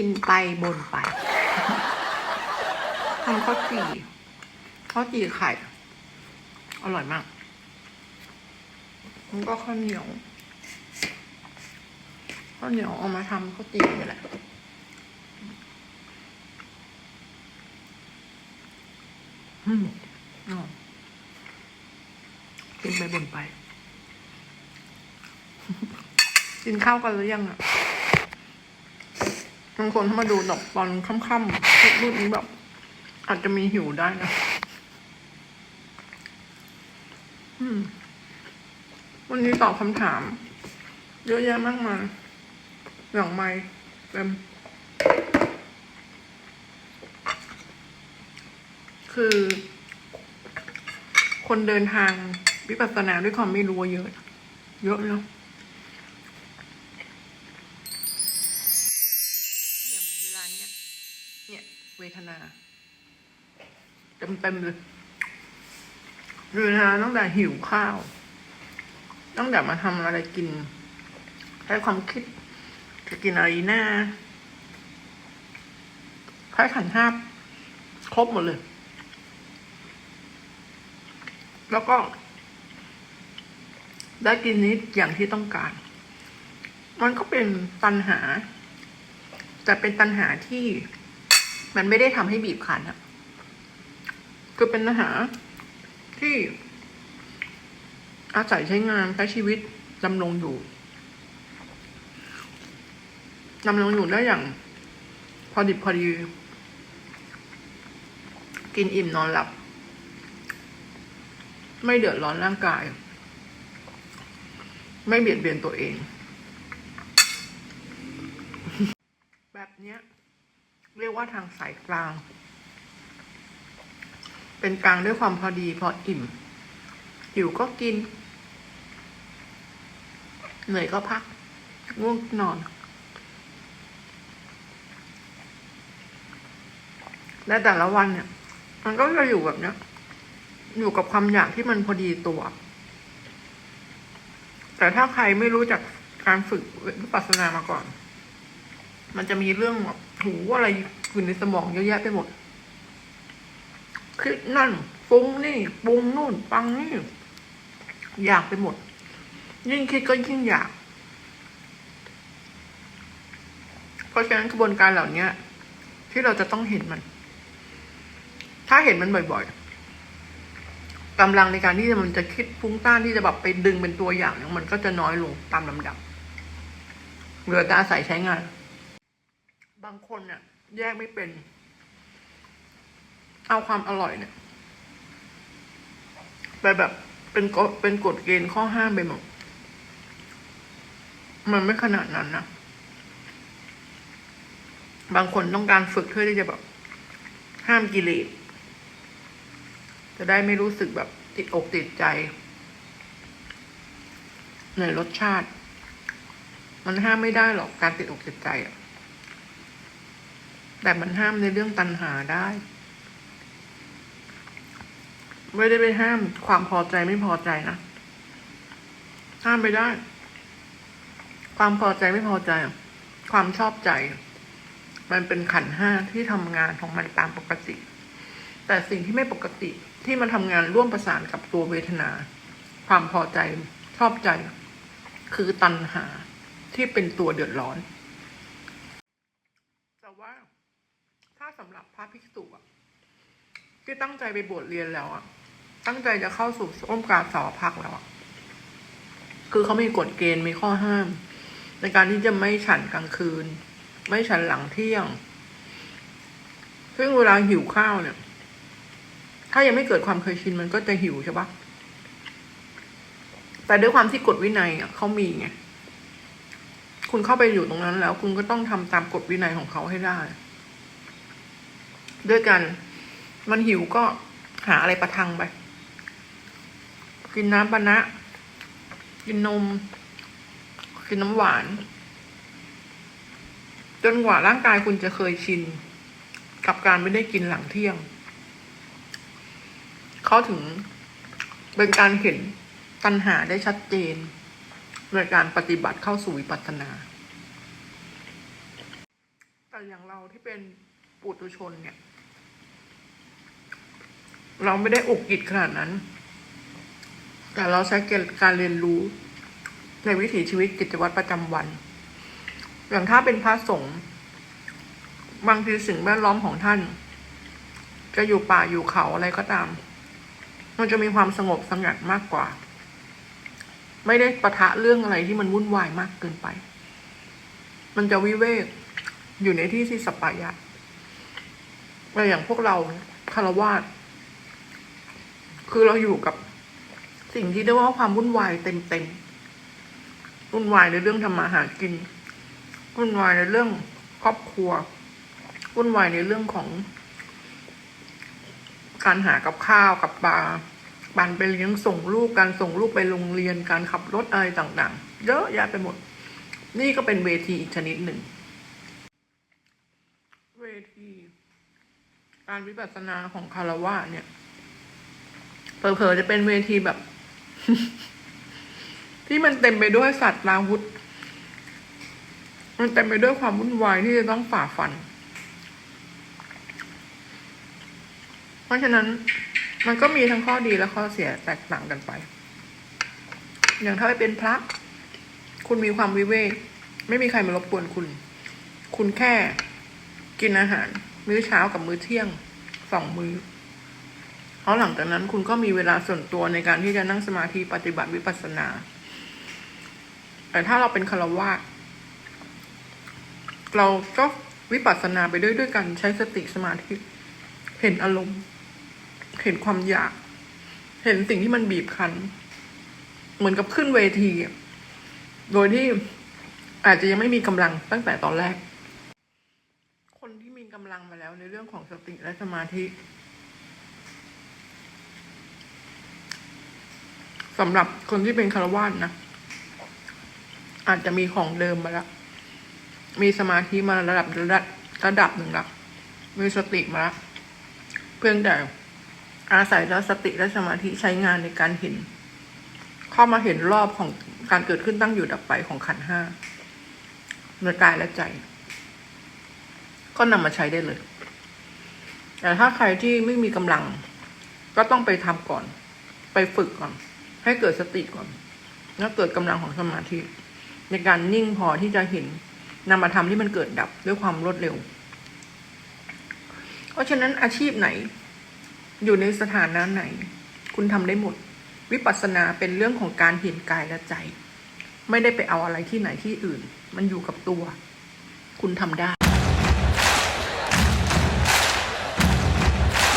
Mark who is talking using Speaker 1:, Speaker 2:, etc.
Speaker 1: กินไปบนไปทำข้าวจี่ข้าวจี่ไข่ อร่อยมากมันก็ข้าวเหนียวข้าวเหนียวเอามาทำข้าวจี่นี่แหละอืมอ๋อกินไปบ่นไป กินข้าวกันหรือยังอะ บางคนถ้ามาดูดอกตอนค่ำๆรุ่นนี้แบบ อาจจะมีหิวได้นะวันนี้ตอบคำถาม เยอะแยะมากมายอย่างไม่เต็มคือ คนเดินทางวิปัสสนาด้วยความไม่รู้เยอะ เยอะเนาะ ทนาเต็มเต็มๆเลยเวทนาตั้งแต่หิวข้าวตั้งแต่มาทำอะไรกินใช้ความคิดจะกินอะไรหน้าใช้ขันห้าครบหมดเลย แล้วก็ ได้กินนิดอย่างที่ต้องการ มันก็เป็นตัณหา แต่เป็นตัณหาที่ มันไม่ได้ทำให้บีบคั้นอะคือเป็นตัณหาที่อาศัยใช้งานใช้ชีวิตดำรงอยู่ดำรงอยู่ได้อย่าง พอดิบพอดี กินอิ่มนอนหลับ ไม่เดือดร้อนร่างกาย ไม่เบียดเบียนตัวเอง แบบเนี้ย เรียกว่าทางสายกลาง เป็นกลางด้วยความพอดีพออิ่มหิวก็กิน เหนื่อยก็พัก ง่วงนอน และแต่ละวันเนี่ย มันก็จะอยู่แบบเนี้ย อยู่กับความอยากที่มันพอดีตัว แต่ถ้าใครไม่รู้จักการฝึกวิปัสสนามาก่อน มันจะมีเรื่องแบบ หูอะไรอยู่ในสมองเยอะแยะไปหมดคิดนั่นปรุงนี่ปรุงนู่นปังนี่อยากไปหมด ยิ่งคิดก็ยิ่งอยาก เพราะฉะนั้นกระบวนการเหล่านี้ที่เราจะต้องเห็นมัน ถ้าเห็นมันบ่อยๆกำลังในการที่มันจะคิดฟุ้งต้านที่จะแบบไปดึงเป็นตัวอย่างเนี่ยมันก็จะน้อยลงตามลำดับเหลือแต่อาศัยใช้งาน บางคนเนี่ยแยกไม่เป็น เอาความอร่อยเนี่ยไปแบบเป็นกฎเป็นกฎเกณฑ์ข้อห้ามไปหมดมันไม่ขนาดนั้นนะบางคนต้องการฝึกเพื่อที่จะแบบ ห้ามกิเลสจะได้ไม่รู้สึกแบบติดอกติดใจ ในรสชาติ มันห้ามไม่ได้หรอกการติดอกติดใจอะ แต่มันห้ามในเรื่องตัณหาได้ ไม่ได้ไปห้ามความพอใจไม่พอใจนะ ห้ามไปได้ ความพอใจไม่พอใจ ความชอบใจ มันเป็นขันห้าที่ทำงานของมันตามปกติ แต่สิ่งที่ไม่ปกติที่มันทำงานร่วมประสานกับตัวเวทนา ความพอใจชอบใจ คือตัณหาที่เป็นตัวเดือดร้อน แต่ว่า ถ้าสำหรับพระภิกษุอะที่ตั้งใจไปบวชเรียนแล้วอะตั้งใจจะเข้าสู่ร่มกาสาวพักแล้วอะคือเขามีกฎเกณฑ์มีข้อห้าม ในการที่จะไม่ฉันกลางคืน ไม่ฉันหลังเที่ยง ซึ่งเวลาหิวข้าวเนี่ย ถ้ายังไม่เกิดความเคยชินมันก็จะหิวใช่ปะแต่ด้วยความที่กฎวินัยเขามีไง คุณเข้าไปอยู่ตรงนั้นแล้ว คุณก็ต้องทำตามกฎวินัยของเขาให้ได้ ด้วยกัน มันหิวก็หาอะไรประทังไป กินน้ำปะนะ กินนม กินน้ำหวาน จนกว่าร่างกายคุณจะเคยชิน กับการไม่ได้กินหลังเที่ยง เขาถึงเป็นการเห็นตัณหาได้ชัดเจนในการปฏิบัติเข้าสู่วิปัสสนา แต่แต่อย่างเราที่เป็น ปุถุชนเนี่ย เราไม่ได้อกกิดขนาดนั้น แต่เราใช้เกณฑ์การเรียนรู้ในวิถีชีวิตกิจวัตรประจำวัน อย่างถ้าเป็นพระสงฆ์บางทีสิ่งแวดล้อมของท่าน จะอยู่ป่าอยู่เขาอะไรก็ตาม มันจะมีความสงบสงัดมากกว่า ไม่ได้ประทะเรื่องอะไรที่มันวุ่นวายมากเกินไป มันจะวิเวกอยู่ในที่ที่สปายะ แต่อย่างพวกเราคารวาสคือเราอยู่กับสิ่งที่เรียกว่าความวุ่นวายเต็มๆวุ่นวายในเรื่องทำมาหากินวุ่นวายในเรื่องครอบครัววุ่นวายในเรื่องของ การหากับข้าวกับปลาบันไปเลี้ยงส่งลูกการส่งลูกไปโรงเรียนการขับรถอะไรต่างๆ เยอะแยะไปหมด นี่ก็เป็นเวทีอีกชนิดหนึ่ง เวที การวิปัสสนาของคารวะเนี่ยเผลอๆจะเป็นเวทีแบบ ที่มันเต็มไปด้วยสัตว์นาวุธ มันเต็มไปด้วยความวุ่นวายที่จะต้องฝ่าฟัน เพราะฉะนั้นมันก็มีทั้งข้อดีและข้อเสียแตกต่างกันไป อย่างถ้าไปเป็นพระ คุณมีความวิเวก ไม่มีใครมารบกวนคุณ คุณแค่กินอาหาร มื้อเช้ากับมื้อเที่ยงสองมื้อเพราะหลังจากนั้นคุณก็มีเวลาส่วนตัวในการที่จะนั่งสมาธิปฏิบัติวิปัสสนา แต่ถ้าเราเป็นคารวะเราก็วิปัสสนาไปด้วยด้วยกันใช้สติสมาธิเห็นอารมณ์ เห็นความอยาก เห็นสิ่งที่มันบีบคั้น เหมือนกับขึ้นเวที โดยที่อาจจะยังไม่มีกำลังตั้งแต่ตอนแรกำลังมาแล้วในเรื่องของสติและสมาธิสำหรับคนที่เป็นคารวาสนะอาจจะมีของเดิมมาแล้ว มีสมาธิมาระดับระดับระดับหนึ่งแล้วมีสติมาแล้วเพียงแต่อาศัยแล้วสติและสมาธิใช้งานในการเห็น เข้ามาเห็นรอบของการเกิดขึ้นตั้งอยู่ดับไปของขันห้าในกายและใจ ก็นำมาใช้ได้เลย แต่ถ้าใครที่ไม่มีกำลัง ก็ต้องไปทำก่อน ไปฝึกก่อน ให้เกิดสติก่อน แล้วเกิดกำลังของสมาธิ ในการนิ่งพอที่จะเห็นนามธรรมที่มันเกิดดับด้วยความรวดเร็ว เพราะฉะนั้นอาชีพไหน อยู่ในสถานะไหน คุณทำได้หมด วิปัสสนาเป็นเรื่องของการเห็นกายและใจ ไม่ได้ไปเอาอะไรที่ไหนที่อื่น มันอยู่กับตัว คุณทำได้